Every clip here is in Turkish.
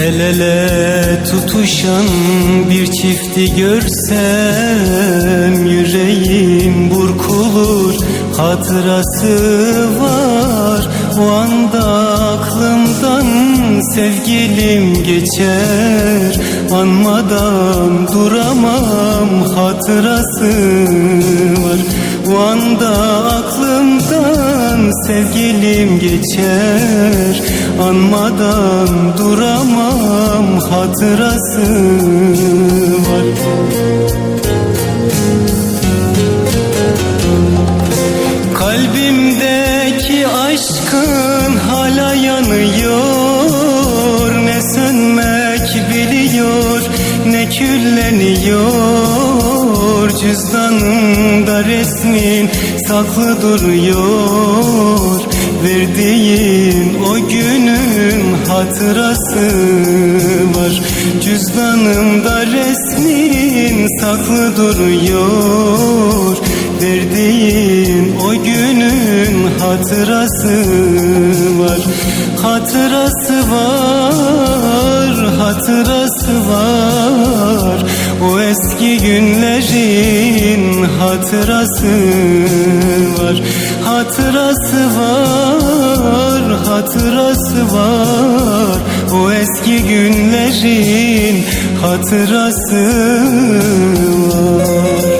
El ele tutuşan bir çifti görsem Yüreğim burkulur hatırası var. O anda aklımdan sevgilim geçer. Anmadan duramam hatırası var O anda aklımdan sevgilim geçer. Anmadan duramam hatırası var. Kalbimdeki aşkın hala yanıyor. Ne sönmek biliyor ne külleniyor Cüzdanımda resmin saklı duruyor. Verdiğin o günün hatırası var. Cüzdanımda resmin saklı duruyor. Verdiğin o günün hatırası var. Hatırası var, hatırası var O eski günlerin hatırası var. Hatırası var, hatırası var. O eski günlerin hatırası var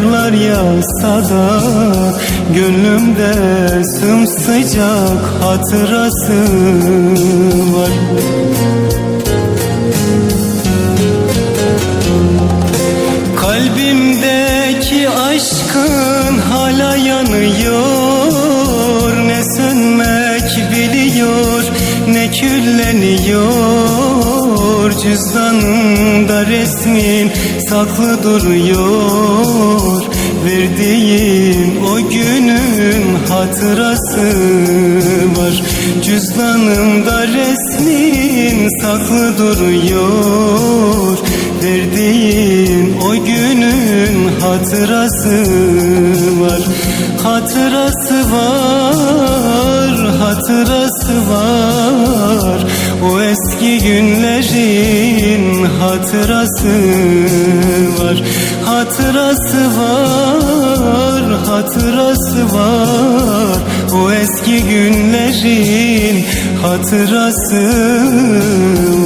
karlar yağsa da Gönlümde sımsıcak hatırası var. Kalbimdeki aşkın hala yanıyor. Ne sönmek biliyor ne külleniyor Cüzdanımda resmin saklı duruyor. Verdiğin o günün hatırası var. Cüzdanımda resmin saklı duruyor. Verdiğin o günün hatırası var. Hatırası var, hatırası var. O eski günlerin hatırası var. Hatırası var, hatırası var. O eski günlerin hatırası var